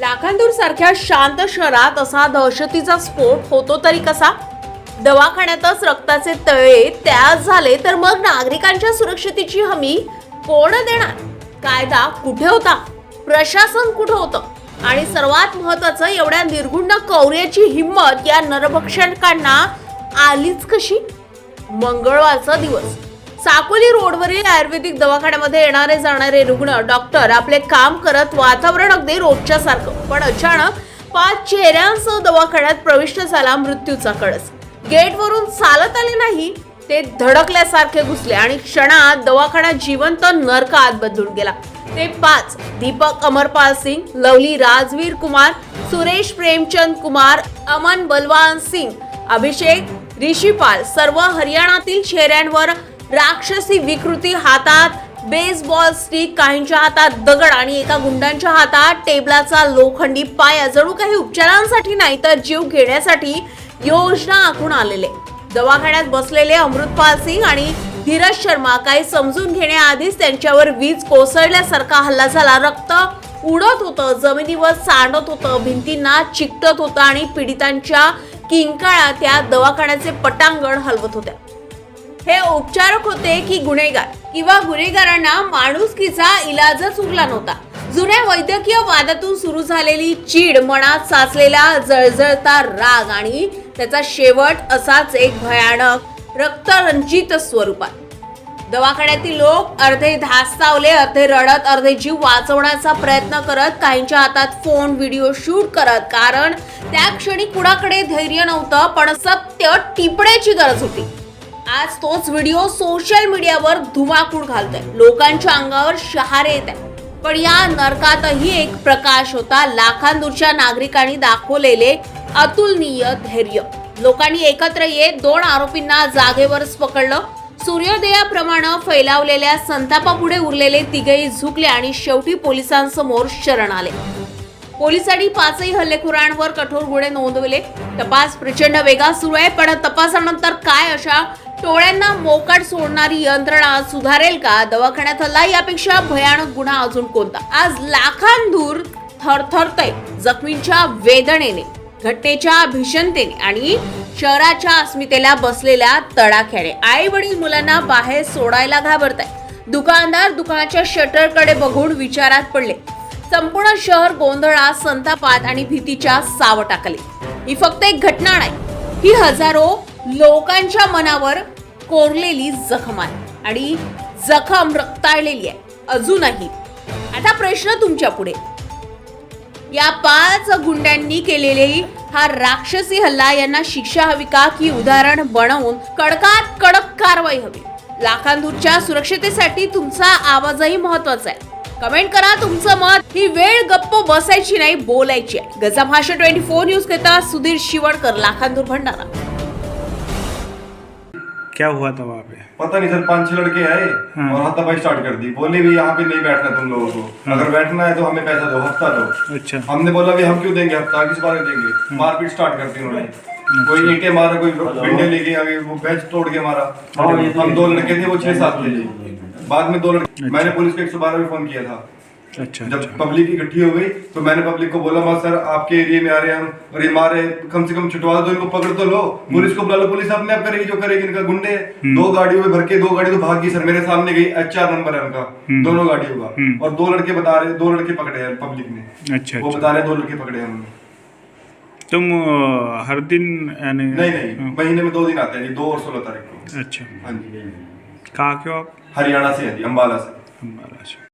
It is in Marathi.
लाखांदूर सारख्या शांत शहरात असा दहशतीचा स्फोट होतो तरी कसा? दवाखान्यातच रक्ताचे तळे त्याग झाले तर मग नागरिकांच्या सुरक्षतेची हमी कोण देणार? कायदा कुठे होता? प्रशासन कुठं होतं? आणि सर्वात महत्वाचं एवढ्या निर्गुंड कौर्याची हिंमत या नरभक्षकांना आलीच कशी? मंगळवारचा दिवस. साकोली रोडवरील आयुर्वेदिक दवाखान्यामध्ये येणारे जाणारे रुग्ण डॉक्टर आपले काम करत वातावरण अगदी रोजच्या सारखं. पण अचानक पाच चेहऱ्यांसह दवाखान्यात प्रविष्ट झाला मृत्यूचा कळस. गेटवरून चालत आले नाही ते धडकल्यासारखे घुसले आणि क्षणात दवाखाना जिवंत नरकात बदलून गेला. ते पाच दीपक अमरपाल सिंग लवली राजवीर कुमार सुरेश प्रेमचंद कुमार अमन बलवान सिंग अभिषेक ऋषिपाल सर्व हरियाणातील चेहऱ्यांवर राक्षसी विकृती हातात बेसबॉल स्टिक काहींच्या हातात दगड आणि एका गुंडांच्या हातात टेबलाचा लोखंडी पाया जणू काही उपचारांसाठी नाही तर जीव घेण्यासाठी योजना आखून आलेले. दवाखान्यात बसलेले अमृतपाल सिंग आणि धीरज शर्मा काही समजून घेण्याआधीच त्यांच्यावर वीज कोसळल्यासारखा हल्ला झाला. रक्त उडत होतं जमिनीवर सांडत होतं भिंतींना चिकटत होतं आणि पीडितांच्या किंकाळा त्या दवाखान्याचे पटांगण हलवत होत्या. हे उपचारक होते की गुन्हेगार किंवा गुन्हेगारांना माणुसकीचा इलाजच उरला नव्हता. जुन्या वैद्यकीय वादातून सुरू झालेली चीड मनात साचलेला जळजळता राग आणि त्याचा शेवट असाच एक भयानक रक्तरंजित स्वरूपात. दवाखान्यातील लोक अर्धे धास्तावले अर्धे रडत अर्धे जीव वाचवण्याचा प्रयत्न करत काहींच्या हातात फोन व्हिडिओ शूट करत. कारण त्या क्षणी कुणाकडे धैर्य नव्हतं पण सत्य टिपण्याची गरज होती. आज तोच व्हिडिओ सोशल मीडियावर धुमाकूळ घालतोय. लोकांच्या अंगावर शहारे येत आहे पण या नरकातही एक प्रकाश होता. लाखांदूरच्या नागरिकांनी दाखवलेले अतुलनीय धैर्य. लोकांनी एकत्र येत दोन आरोपींना जागेवरच पकडलं. सूर्योदयाप्रमाणे फैलावलेल्या संतापापुढे उरलेले तिघेही झुकले आणि शेवटी पोलिसांसमोर शरण आले. पोलिसांनी पाचही हल्लेखोरांवर कठोर गुन्हे नोंदवले. तपास प्रचंड वेगात सुरू आहे पण तपासानंतर काय अशा टोळ्यांना मोकाट सोडणारी यंत्रणा सुधारेल का? दवाखान्यात हल्ला यापेक्षा भयानक गुन्हा अजून कोणता? आज लाखांदूर थरथरतय जखमींच्या वेदनेने घटनेच्या भीषणतेने आणि शहराच्या अस्मितेला बसलेल्या तडाख्याने. आई वडील मुलांना बाहेर सोडायला घाबरत आहे दुकानदार दुकानाच्या शटरकडे बघून विचारात पडले. संपूर्ण शहर गोंधळात संतापात आणि भीतीच्या सावटाखाली. ही फक्त एक घटना नाही ही हजारो लोकांच्या मनावर कोरलेली जखम आहे आणि जखम रक्ताळलेली आहे. अजूनही. आता प्रश्न तुमच्यापुढे. या पाच गुंड्यांनी केलेले हा राक्षसी हल्ला यांना शिक्षा हवी का? की उदाहरण बनवून कडकात कडक कारवाई हवी. लाखांदूरच्या सुरक्षतेसाठी तुमचा आवाजही महत्त्वाचा आहे. कमेंट करा तुमचं मत. ही वेळ गप्प बसायची नाही बोलायची आहे. गजाभाषा ट्वेंटी फोर न्यूज करता सुधीर शिवडकर लाखांदूर भंडारा. क्या हुआ था वहाँ पे? पता नहीं सर पाँच छह लड़के आए हाँ। और हाथापाई स्टार्ट कर दी। बोले भी यहाँ पे नहीं बैठना तुम लोगों को। अगर बैठना है तो हमें पैसा दो हफ़्ता दो। अच्छा। हमने बोला भी हम क्यों देंगे हफ़्ता? किस बारे में देंगे? मारपीट स्टार्ट करती उन्होंने। कोई ईटे मारा कोई भिंडे लेके आगे वो बेंच तोड़ के मारा। हम दो लड़के थे वो छह सात थे। बाद में दो लड़के मैंने पुलिस को एक सौ बारह में फ़ोन किया था। अच्छा जब अच्छा। पब्लिक इकट्ठी हो गई तो मैंने पब्लिक को बोला सर आपके एरिया में आ रहे हैं हम और ये मारे कम से कम छुटवा दो इनको पकड़ तो लो। पुलिस को बुला लो पुलिस अपने आप करेगी जो करेगी इनका गुंडे दो गाड़ियों में भर के दो गाड़ी तो भाग गई सर मेरे सामने गई एच नंबर है उनका दोनों गाड़ियों का। हम्म। और दो लड़के बता रहे दो लड़के पकड़े हैं पब्लिक ने। अच्छा वो अच्छा। बता रहे दो लड़के पकड़े हैं उन्होंने। तुम हर दिन यानी नहीं नहीं महीने में दो दिन आते हैं दो और सोलह तारीख को। अच्छा। हाँ जी कहाँ के हो आप? हरियाणा से है जी अम्बाला से। अम्बाला से।